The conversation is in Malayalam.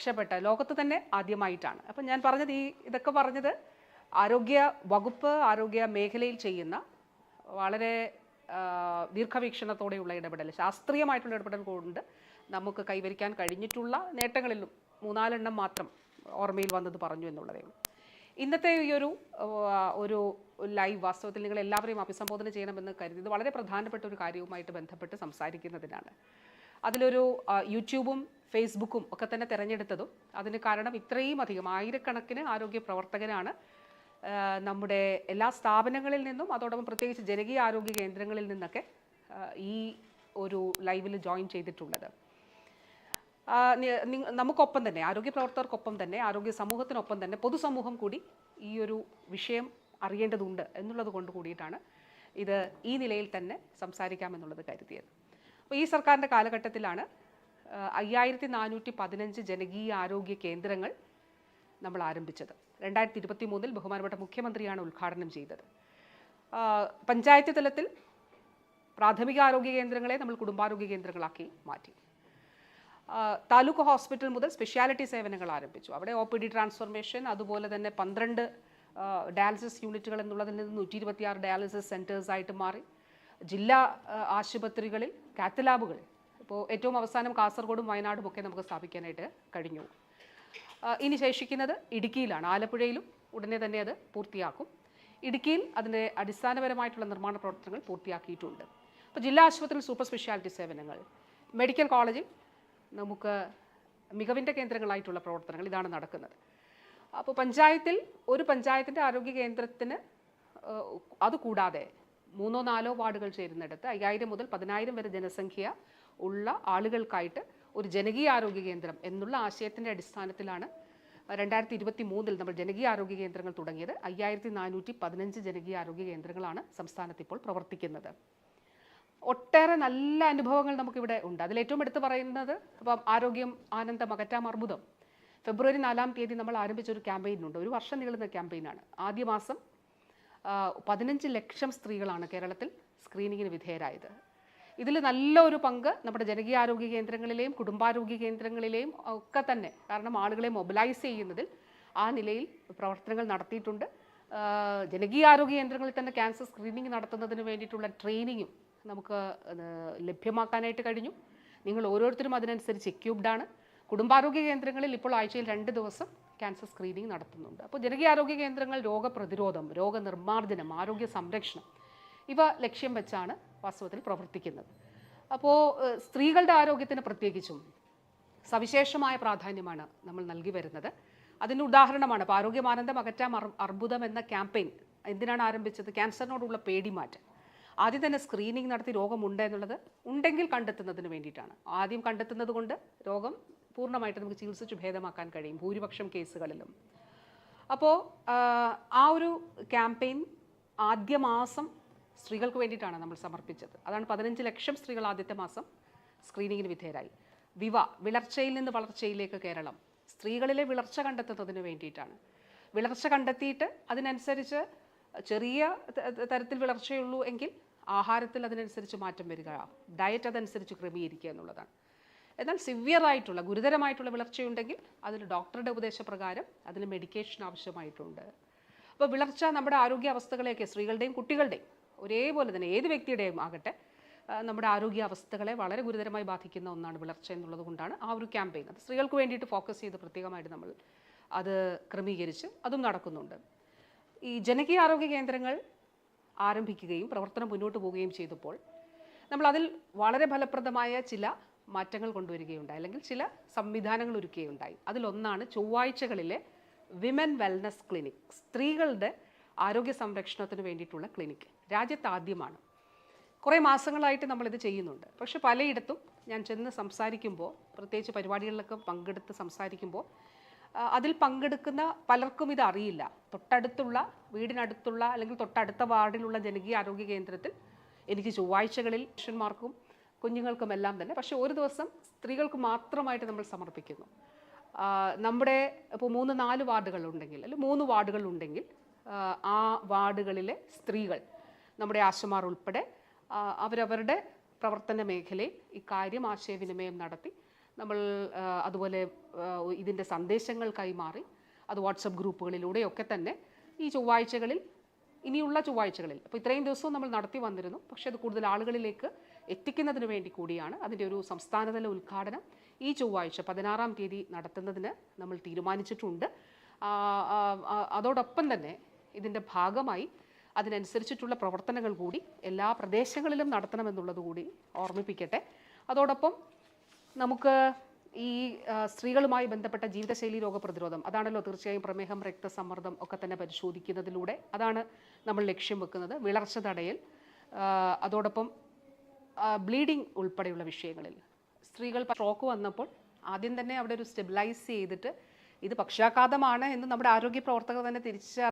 രക്ഷപ്പെട്ട ലോകത്ത് തന്നെ ആദ്യമായിട്ടാണ്. അപ്പം ഞാൻ പറഞ്ഞത് ഈ ഇതൊക്കെ പറഞ്ഞത് ആരോഗ്യ വകുപ്പ് ആരോഗ്യ മേഖലയിൽ ചെയ്യുന്ന വളരെ ദീർഘവീക്ഷണത്തോടെയുള്ള ഇടപെടൽ ശാസ്ത്രീയമായിട്ടുള്ള ഇടപെടൽ കൊണ്ട് നമുക്ക് കൈവരിക്കാൻ കഴിഞ്ഞിട്ടുള്ള നേട്ടങ്ങളിലും മൂന്നാലെണ്ണം മാത്രം ഓർമ്മയിൽ വന്നത് പറഞ്ഞു എന്നുള്ളതേ ഉള്ളൂ. ഇന്നത്തെ ഈ ഒരു ഒരു ലൈവ് വാസ്തവത്തിൽ നിങ്ങൾ എല്ലാവരെയും അഭിസംബോധന ചെയ്യണമെന്ന് കരുതി ഇത് വളരെ പ്രധാനപ്പെട്ട ഒരു കാര്യവുമായിട്ട് ബന്ധപ്പെട്ട് സംസാരിക്കുന്നതിനാണ്. അതിലൊരു യൂട്യൂബും ഫേസ്ബുക്കും ഒക്കെ തന്നെ തിരഞ്ഞെടുത്തതും. അതിന് കാരണം ഇത്രയും അധികം ആയിരക്കണക്കിന് ആരോഗ്യ പ്രവർത്തകനാണ് നമ്മുടെ എല്ലാ സ്ഥാപനങ്ങളിൽ നിന്നും അതോടൊപ്പം പ്രത്യേകിച്ച് ജനകീയ ആരോഗ്യ കേന്ദ്രങ്ങളിൽ നിന്നൊക്കെ ഈ ഒരു ലൈവിൽ ജോയിൻ ചെയ്തിട്ടുള്ളത്. നമുക്കൊപ്പം തന്നെ ആരോഗ്യ പ്രവർത്തകർക്കൊപ്പം തന്നെ ആരോഗ്യ സമൂഹത്തിനൊപ്പം തന്നെ പൊതുസമൂഹം കൂടി ഈ ഒരു വിഷയം അറിയേണ്ടതുണ്ട് എന്നുള്ളത് കൊണ്ട് കൂടിയിട്ടാണ് ഇത് ഈ നിലയിൽ തന്നെ സംസാരിക്കാമെന്നുള്ളത് കരുതിയത്. അപ്പോൾ ഈ സർക്കാരിന്റെ കാലഘട്ടത്തിലാണ് അയ്യായിരത്തി നാനൂറ്റി പതിനഞ്ച് ജനകീയ ആരോഗ്യ കേന്ദ്രങ്ങൾ നമ്മൾ ആരംഭിച്ചത്. രണ്ടായിരത്തി ഇരുപത്തി മൂന്നിൽ ബഹുമാനപ്പെട്ട മുഖ്യമന്ത്രിയാണ് ഉദ്ഘാടനം ചെയ്തത്. പഞ്ചായത്ത് തലത്തിൽ പ്രാഥമിക ആരോഗ്യ കേന്ദ്രങ്ങളെ നമ്മൾ കുടുംബാരോഗ്യ കേന്ദ്രങ്ങളാക്കി മാറ്റി. താലൂക്ക് ഹോസ്പിറ്റൽ മുതൽ സ്പെഷ്യാലിറ്റി സേവനങ്ങൾ ആരംഭിച്ചു. അവിടെ ഒ പി ഡി ട്രാൻസ്ഫോർമേഷൻ അതുപോലെ തന്നെ പന്ത്രണ്ട് ഡയാലിസിസ് യൂണിറ്റുകൾ എന്നുള്ളതിൽ നിന്ന് നൂറ്റി ഇരുപത്തിയാറ് ഡയാലിസിസ് സെന്റേഴ്സായിട്ട് മാറി. ജില്ലാ ആശുപത്രികളിൽ കാത്ത് ഇപ്പോൾ ഏറ്റവും അവസാനം കാസർഗോഡും വയനാടും ഒക്കെ നമുക്ക് സ്ഥാപിക്കാനായിട്ട് കഴിഞ്ഞു. ഇനി ശേഷിക്കുന്നത് ഇടുക്കിയിലാണ്. ആലപ്പുഴയിലും ഉടനെ തന്നെ അത് പൂർത്തിയാക്കും. ഇടുക്കിയിൽ അതിന്റെ അടിസ്ഥാനപരമായിട്ടുള്ള നിർമ്മാണ പ്രവർത്തനങ്ങൾ പൂർത്തിയാക്കിയിട്ടുണ്ട്. അപ്പോൾ ജില്ലാ ആശുപത്രിയിൽ സൂപ്പർ സ്പെഷ്യാലിറ്റി സേവനങ്ങൾ. മെഡിക്കൽ കോളേജിൽ നമുക്ക് മികവിന്റെ കേന്ദ്രങ്ങളായിട്ടുള്ള പ്രവർത്തനങ്ങൾ ഇതാണ് നടക്കുന്നത്. അപ്പോൾ പഞ്ചായത്തിൽ ഒരു പഞ്ചായത്തിന്റെ ആരോഗ്യ കേന്ദ്രത്തിന് അതുകൂടാതെ മൂന്നോ നാലോ വാർഡുകൾ ചേരുന്നിടത്ത് അയ്യായിരം മുതൽ പതിനായിരം വരെ ജനസംഖ്യ ഉള്ള ആളുകൾക്കായിട്ട് ഒരു ജനകീയ ആരോഗ്യ കേന്ദ്രം എന്നുള്ള ആശയത്തിന്റെ അടിസ്ഥാനത്തിലാണ് രണ്ടായിരത്തി ഇരുപത്തി മൂന്നിൽ നമ്മൾ ജനകീയ ആരോഗ്യ കേന്ദ്രങ്ങൾ തുടങ്ങിയത്. അയ്യായിരത്തി നാനൂറ്റി പതിനഞ്ച് ജനകീയ ആരോഗ്യ കേന്ദ്രങ്ങളാണ് സംസ്ഥാനത്ത് ഇപ്പോൾ പ്രവർത്തിക്കുന്നത്. ഒട്ടേറെ നല്ല അനുഭവങ്ങൾ നമുക്കിവിടെ ഉണ്ട്. അതിലേറ്റവും എടുത്തു പറയുന്നത് അപ്പം ആരോഗ്യം ആനന്ദം അകറ്റാം അർബുദം. ഫെബ്രുവരി നാലാം തീയതി നമ്മൾ ആരംഭിച്ച ഒരു ക്യാമ്പയിനുണ്ട്. ഒരു വർഷം നീളുന്ന ക്യാമ്പയിനാണ്. ആദ്യ മാസം പതിനഞ്ച് ലക്ഷം സ്ത്രീകളാണ് കേരളത്തിൽ സ്ക്രീനിങ്ങിന് വിധേയരായത്. ഇതിൽ നല്ലൊരു പങ്ക് നമ്മുടെ ജനകീയ ആരോഗ്യ കേന്ദ്രങ്ങളിലെയും കുടുംബാരോഗ്യ കേന്ദ്രങ്ങളിലെയും ഒക്കെ തന്നെ. കാരണം ആളുകളെ മൊബിലൈസ് ചെയ്യുന്നതിൽ ആ നിലയിൽ പ്രവർത്തനങ്ങൾ നടത്തിയിട്ടുണ്ട്. ആ, ജനകീയ ആരോഗ്യ കേന്ദ്രങ്ങളിൽ തന്നെ ക്യാൻസർ സ്ക്രീനിങ് നടത്തുന്നതിന് വേണ്ടിയിട്ടുള്ള ട്രെയിനിങ്ങും നമുക്ക് ലഭ്യമാക്കാനായിട്ട് കഴിഞ്ഞു. നിങ്ങൾ ഓരോരുത്തരും അതിനനുസരിച്ച് എക്യൂബ്ഡാണ് കുടുംബാരോഗ്യ കേന്ദ്രങ്ങളിൽ ഇപ്പോൾ ആഴ്ചയിൽ രണ്ട് ദിവസം ക്യാൻസർ സ്ക്രീനിങ് നടത്തുന്നുണ്ട്. അപ്പോൾ ജനകീയ ആരോഗ്യ കേന്ദ്രങ്ങൾ രോഗപ്രതിരോധം രോഗനിർമ്മാർജനം ആരോഗ്യ സംരക്ഷണം ഇവ ലക്ഷ്യം വെച്ചാണ് വാസ്തവത്തിൽ പ്രവർത്തിക്കുന്നത്. അപ്പോൾ സ്ത്രീകളുടെ ആരോഗ്യത്തിന് പ്രത്യേകിച്ചും സവിശേഷമായ പ്രാധാന്യമാണ് നമ്മൾ നൽകി വരുന്നത്. അതിന്റെ ഉദാഹരണമാണ് ഇപ്പോൾ ആരോഗ്യമാനന്ദം അകറ്റാം അർ- അർബുദം എന്ന ക്യാമ്പയിൻ എന്തിനാണ് ആരംഭിച്ചത്? ക്യാൻസറിനോടുള്ള പേടി മാറ്റം. ആദ്യം തന്നെ സ്ക്രീനിങ് നടത്തി രോഗമുണ്ട് എന്നുള്ളത് ഉണ്ടെങ്കിൽ കണ്ടെത്തുന്നതിന് വേണ്ടിയിട്ടാണ്. ആദ്യം കണ്ടെത്തുന്നത് കൊണ്ട് രോഗം പൂർണമായിട്ട് നമുക്ക് ചികിത്സിച്ച് ഭേദമാക്കാൻ കഴിയും ഭൂരിപക്ഷം കേസുകളിലും. അപ്പോൾ ആ ഒരു ക്യാമ്പയിൻ ആദ്യ മാസം സ്ത്രീകൾക്ക് വേണ്ടിയിട്ടാണ് നമ്മൾ സമർപ്പിച്ചത്. അതാണ് പതിനഞ്ച് ലക്ഷം സ്ത്രീകൾ ആദ്യത്തെ മാസം സ്ക്രീനിങ്ങിന് വിധേയരായി. വിവ വിളർച്ചയിൽ നിന്ന് വളർച്ചയിലേക്ക് കേരളം. സ്ത്രീകളിലെ വിളർച്ച കണ്ടെത്തുന്നതിന് വേണ്ടിയിട്ടാണ്. വിളർച്ച കണ്ടെത്തിയിട്ട് അതിനനുസരിച്ച് ചെറിയ തരത്തിൽ വിളർച്ചയുള്ളൂ എങ്കിൽ ആഹാരത്തിൽ അതിനനുസരിച്ച് മാറ്റം വരിക ഡയറ്റ് അതനുസരിച്ച് ക്രമീകരിക്കുക എന്നുള്ളതാണ്. എന്നാൽ സിവിയറായിട്ടുള്ള ഗുരുതരമായിട്ടുള്ള വിളർച്ചയുണ്ടെങ്കിൽ അതിന് ഡോക്ടറുടെ ഉപദേശപ്രകാരം അതിന് മെഡിക്കേഷൻ ആവശ്യമായിട്ടുണ്ട്. അപ്പോൾ വിളർച്ച നമ്മുടെ ആരോഗ്യ അവസ്ഥകളെയൊക്കെ സ്ത്രീകളുടെയും കുട്ടികളുടെയും ഒരേപോലെ തന്നെ ഏത് വ്യക്തിയുടെയും ആകട്ടെ നമ്മുടെ ആരോഗ്യാവസ്ഥകളെ വളരെ ഗുരുതരമായി ബാധിക്കുന്ന ഒന്നാണ് വിളർച്ച എന്നുള്ളത് കൊണ്ടാണ് ആ ഒരു ക്യാമ്പയിൻ. അത് സ്ത്രീകൾക്ക് വേണ്ടിയിട്ട് ഫോക്കസ് ചെയ്ത് പ്രത്യേകമായിട്ട് നമ്മൾ അത് ക്രമീകരിച്ച് അതും നടക്കുന്നുണ്ട്. ഈ ജനകീയ ആരോഗ്യ കേന്ദ്രങ്ങൾ ആരംഭിക്കുകയും പ്രവർത്തനം മുന്നോട്ട് പോവുകയും ചെയ്തപ്പോൾ നമ്മൾ അതിൽ വളരെ ഫലപ്രദമായ ചില മാറ്റങ്ങൾ കൊണ്ടുവരികയുണ്ടായി അല്ലെങ്കിൽ ചില സംവിധാനങ്ങൾ ഒരുക്കുകയുണ്ടായി. അതിലൊന്നാണ് ചൊവ്വാഴ്ചകളിലെ വിമൻ വെൽനസ് ക്ലിനിക് സ്ത്രീകളുടെ ആരോഗ്യ സംരക്ഷണത്തിന് വേണ്ടിയിട്ടുള്ള ക്ലിനിക് രാജ്യത്ത് ആദ്യമാണ് കുറേ മാസങ്ങളായിട്ട് നമ്മളിത് ചെയ്യുന്നുണ്ട്. പക്ഷെ പലയിടത്തും ഞാൻ ചെന്ന് സംസാരിക്കുമ്പോൾ പ്രത്യേകിച്ച് പരിപാടികളിലൊക്കെ പങ്കെടുത്ത് സംസാരിക്കുമ്പോൾ അതിൽ പങ്കെടുക്കുന്ന പലർക്കും ഇത് അറിയില്ല. തൊട്ടടുത്തുള്ള വീടിനടുത്തുള്ള അല്ലെങ്കിൽ തൊട്ടടുത്ത വാർഡിലുള്ള ജനകീയ ആരോഗ്യ കേന്ദ്രത്തിൽ എനിക്ക് ചൊവ്വാഴ്ചകളിൽ പുരുഷന്മാർക്കും കുഞ്ഞുങ്ങൾക്കും എല്ലാം തന്നെ. പക്ഷേ ഒരു ദിവസം സ്ത്രീകൾക്ക് മാത്രമായിട്ട് നമ്മൾ സമർപ്പിക്കുന്നു. നമ്മുടെ ഇപ്പോൾ മൂന്ന് നാല് വാർഡുകളുണ്ടെങ്കിൽ അല്ലെങ്കിൽ മൂന്ന് വാർഡുകളുണ്ടെങ്കിൽ ആ വാർഡുകളിലെ സ്ത്രീകൾ നമ്മുടെ ആശമാർ ഉൾപ്പെടെ അവരവരുടെ പ്രവർത്തന മേഖലയിൽ ഇക്കാര്യം ആശയവിനിമയം നടത്തി. നമ്മൾ അതുപോലെ ഇതിന്റെ സന്ദേശങ്ങൾ കൈമാറി. അത് വാട്സപ്പ് ഗ്രൂപ്പുകളിലൂടെയൊക്കെ തന്നെ ഈ ചൊവ്വാഴ്ചകളിൽ ഇനിയുള്ള ചൊവ്വാഴ്ചകളിൽ അപ്പോൾ ഇത്രയും ദിവസവും നമ്മൾ നടത്തി വന്നിരുന്നു. പക്ഷേ അത് കൂടുതൽ ആളുകളിലേക്ക് എത്തിക്കുന്നതിന് വേണ്ടി കൂടിയാണ് അതിന്റെ ഒരു സംസ്ഥാനതല ഉദ്ഘാടനം ഈ ചൊവ്വാഴ്ച പതിനാറാം തീയതി നടത്തുന്നതിന് നമ്മൾ തീരുമാനിച്ചിട്ടുണ്ട്. അതോടൊപ്പം തന്നെ ഇതിന്റെ ഭാഗമായി അതിനനുസരിച്ചിട്ടുള്ള പ്രവർത്തനങ്ങൾ കൂടി എല്ലാ പ്രദേശങ്ങളിലും നടത്തണമെന്നുള്ളത് കൂടി ഓർമ്മിപ്പിക്കട്ടെ. അതോടൊപ്പം നമുക്ക് ഈ സ്ത്രീകളുമായി ബന്ധപ്പെട്ട ജീവിതശൈലി രോഗപ്രതിരോധം അതാണല്ലോ തീർച്ചയായും പ്രമേഹം രക്തസമ്മർദ്ദം ഒക്കെ തന്നെ പരിശോധിക്കുന്നതിലൂടെ അതാണ് നമ്മൾ ലക്ഷ്യം വെക്കുന്നത്. വിളർച്ച തടയൽ അതോടൊപ്പം ബ്ലീഡിംഗ് ഉൾപ്പെടെയുള്ള വിഷയങ്ങളിൽ. സ്ത്രീകൾ സ്ട്രോക്ക് വന്നപ്പോൾ ആദ്യം തന്നെ അവിടെ ഒരു സ്റ്റെബിലൈസ് ചെയ്തിട്ട് ഇത് പക്ഷാഘാതമാണ് എന്ന് നമ്മുടെ ആരോഗ്യ പ്രവർത്തകർ തന്നെ തിരിച്ച